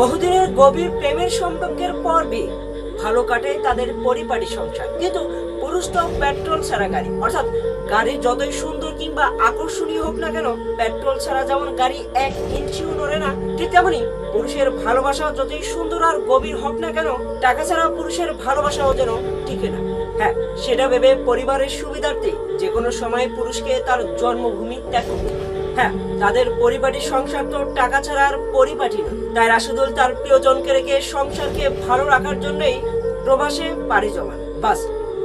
বহুদিনের গভীর প্রেমের সম্পর্কের পর্বে ভালো কাটে তাদের পরিপাটি সংসার। কিন্তু পুরুষ তো পেট্রোল ছাড়া গাড়ি। অর্থাৎ গাড়ি যতই সুন্দর কিংবা আকর্ষণীয় হোক না কেন, পেট্রোল ছাড়া যেমন গাড়ি এক ইঞ্চিও নড়ে না, ঠিক তেমনি পুরুষের ভালোবাসা যতই সুন্দর আর গভীর হোক না কেন, টাকা ছাড়া পুরুষের ভালোবাসাও যেন টিকে না। হ্যাঁ সেটা ভেবে পরিবারের সুবিধার্থে যে কোনো সময় পুরুষকে তার জন্মভূমি ত্যাগ করতে হয়। তাদের পরিপাটি সংসার তো টাকা ছাড়া আর পরিপাটি নয় তাই রাশিদুল তার প্রিয়জনকে রেখে সংসারকে ভালো রাখার জন্যই প্রবাসে পাড়ি জমান। বাস,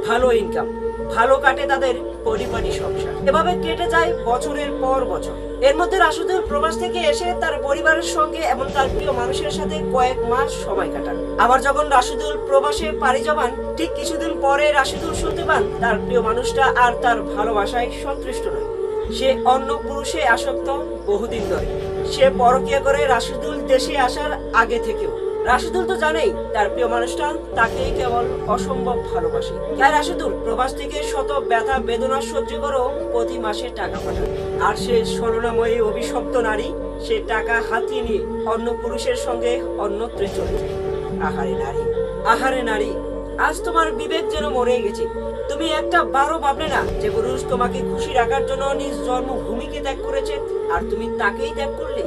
ভালো ইনকাম ভালো কাটে তাদের পরিপাটি সংসার। এভাবে কেটে যায় বছরের পর বছর। এর মধ্যে রাশিদুল প্রবাস থেকে এসে তার পরিবারের সঙ্গে এবং তার প্রিয় মানুষের সাথে কয়েক মাস সময় কাটান। আবার যখন রাশিদুল প্রবাসে পাড়ি জমান, ঠিক কিছুদিন পরে রাশিদুল শুনতে পান, তার প্রিয় মানুষটা আর তার ভালোবাসায় সন্তুষ্ট নয়। সে অন্য পুরুষে আসক্ত বহুদিন ধরে। সে পরকিয়া করে রাশিদুল দেশে আসার আগে থেকেও। রাশিদুল তো জানেই, তার প্রিয় মানুষটা তাকেই কেবল অসম্ভব ভালোবাসে। তাই রাশিদুল প্রবাস থেকে শত ব্যথা বেদনা সহ্য করেও প্রতি মাসে টাকা পাঠায় আর সে সরনাময়ী অভিশপ্ত নারী, সে টাকা হাতিয়ে নিয়ে অন্য পুরুষের সঙ্গে অন্যত্রে চলে যায়। আহারে নারী আহারে নারী। আজ তোমার বিবেক যেন মরে গেছে। তুমি একটা বারো ভাবলে না যে পুরুষ তোমাকে খুশি রাখার জন্য নিজ জন্মভূমিকে ত্যাগ করেছে, আর তুমি তাকেই ত্যাগ করলে?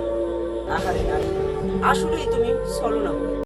আহারে আসলেই তুমি ছলনাময়ী